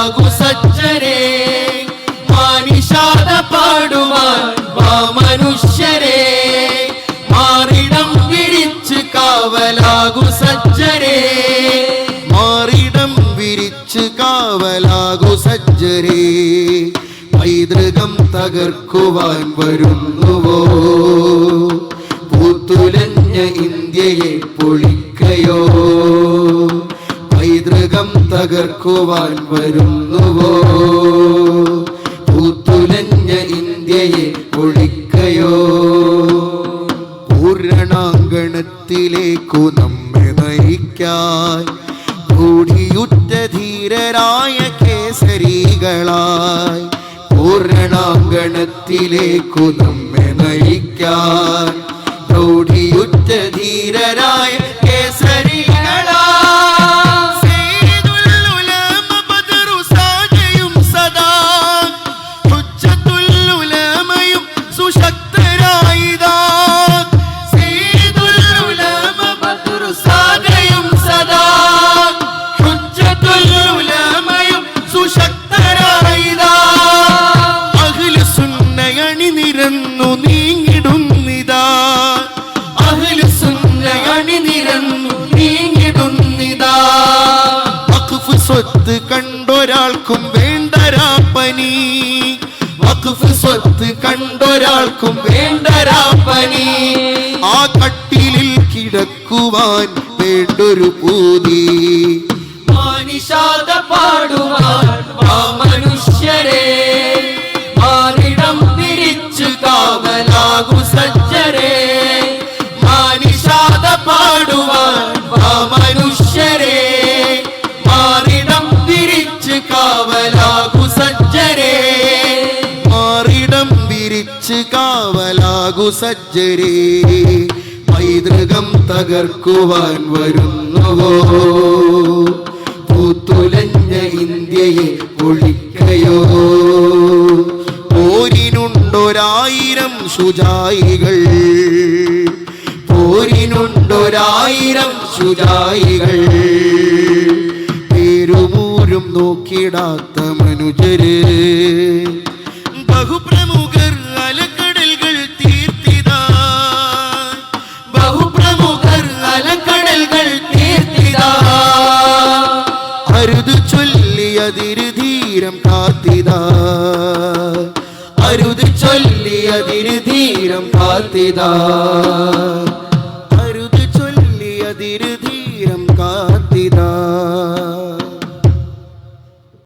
കാവലാകു സജ്ജരെ മാനിഷാദ പാടുവാൻ വാ മനുഷ്യരെ. മാറിടം വിരിച്ച് കാവലാകു സജ്ജരെ മാറിടം വിരിച്ച് കാവലാകു സജ്ജരേ പൈതൃകം തകർക്കുവാൻ വരുന്നുവോ? പൂത്തുലഞ്ഞ ഇന്ത്യയെ പൊളിക്കയോ? തകർക്കുവാൻ വരുന്നുവോ? പൂത്തുലഞ്ഞ ഇന്ത്യയെ ഒഴിക്കയോ പൂരണാങ്കണത്തിലേക്കു നമ്മെ നയിക്കാൻ കൂടിയുറ്റ ധീരരായ കേസരികളായി പൂരണാങ്കണത്തിലേക്കു നമ്മെ നയിക്കാൻ പ്രൗഢിയുറ്റ ധീരരായ സ്വത്ത് കണ്ടൊരാൾക്കും വേണ്ടരാപ്പനി ആ കട്ടിലിൽ കിടക്കുവാൻ വേണ്ടൊരു പൂതി. പാടുവാൻ കാവലാകു സജ്ജരേ പൈതൃകം തകർക്കുവാൻ വരുന്നുവോ? പൂത്തുലഞ്ഞ ഇന്ത്യയെ പൊളിക്കയോ പോരിനുണ്ടൊരായിരം ശുചായികൾ പോരിനുണ്ടൊരായിരം ശുചായികൾ പേരുമൂരും നോക്കിടാത്ത മനുജര് ബഹുപ്രമുഖർ അരുത് ചൊല്ലിയതിരു ധീരം കാത്തിതാ അരുത് അരുത് ചൊല്ലിയതിരു ധീരം കാത്തിതാ